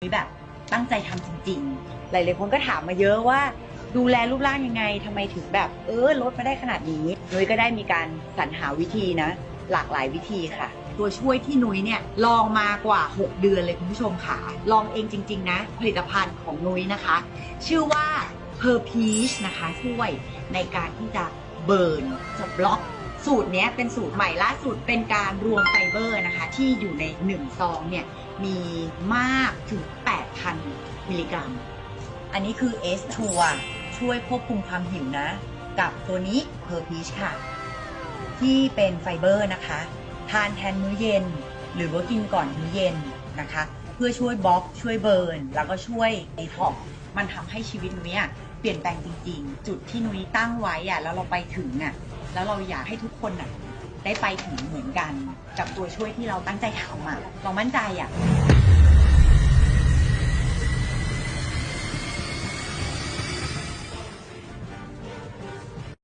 นุ้ยแบบตั้งใจทำจริงๆ หลายๆคนก็ถามมาเยอะว่าดูแลรูปร่างยังไงทำไมถึงแบบ เออลดมาได้ขนาดนี้ นุ้ยก็ได้มีการสรรหาวิธีนะ หลากหลายวิธีค่ะ ตัวช่วยที่นุ้ยเนี่ยลองมากว่า 6 เดือนเลยคุณผู้ชมค่ะ ลองเองจริง ๆ นะ ผลิตภัณฑ์ของนุ้ยนะคะ ชื่อว่า Per Peach นะคะช่วยในการที่จะเบิร์นจะบล็อกสูตรนี้เป็นสูตรใหม่ล่าสุดเป็นการรวมไฟเบอร์นะคะ ที่อยู่ใน 1 ซองเนี่ย มีมากถึง 8,000 มิลลิกรัม อันนี้คือ S ทัวช่วยควบคุมความหิวนะ กับตัวนี้ Per Peach ค่ะ ที่เป็นไฟเบอร์นะคะ ทานแทนมื้อเย็น หรือว่ากินก่อนมื้อเย็นนะคะ เพื่อช่วยบล็อกช่วยเบิร์น แล้วก็ช่วยดีท็อกมันทำให้ชีวิตนุ้ยอะเปลี่ยนแปลงจริง ๆ จุดที่นุ้ยตั้งไว้อะแล้วเราไปถึงอะแล้วเราอยากให้ทุกคนอะ ได้ไปถึงเหมือนกัน กับตัวช่วยที่เราตั้งใจทำอะเรามั่นใจอะ